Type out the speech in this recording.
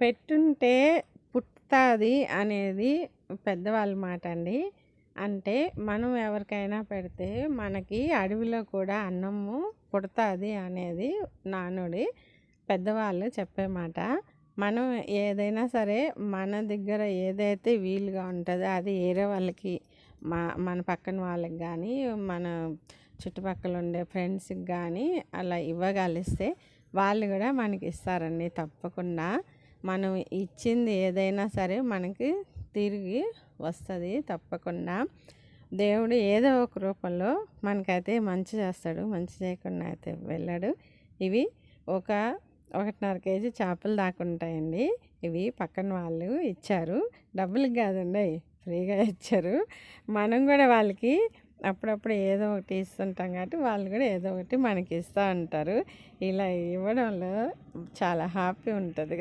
పెట్టుంటే పుట్టుతుంది అనేది పెద్దవాళ్ళ మాట అండి అంటే మనం ఎవరికైనా పెడితే మనకి అడవిలో కూడా అన్నము పుడుతుంది అనేది నానుడి పెద్దవాళ్ళు చెప్పే మాట. మనం ఏదైనా సరే మన దగ్గర ఏదైతే వీలుగా ఉంటుందో అది వేరే వాళ్ళకి మా మన పక్కన వాళ్ళకి కానీ మన చుట్టుపక్కల ఉండే ఫ్రెండ్స్కి కానీ అలా ఇవ్వగలిస్తే వాళ్ళు కూడా మనకి ఇస్తారండి తప్పకుండా. మనం ఇచ్చింది ఏదైనా సరే మనకి తిరిగి వస్తుంది తప్పకుండా. దేవుడు ఏదో ఒక రూపంలో మనకైతే మంచి చేస్తాడు మంచి చేయకుండా అయితే వెళ్ళాడు. ఇవి ఒక ఒకటిన్నర కేజీ చేపలు దాకా ఉంటాయండి. ఇవి పక్కన వాళ్ళు ఇచ్చారు. డబ్బులకు కాదండి ఫ్రీగా ఇచ్చారు. మనం కూడా వాళ్ళకి అప్పుడప్పుడు ఏదో ఒకటి ఇస్తుంటాం కాబట్టి వాళ్ళు కూడా ఏదో ఒకటి మనకి ఇస్తూ ఉంటారు. ఇలా ఇవ్వడంలో చాలా హ్యాపీ ఉంటుంది.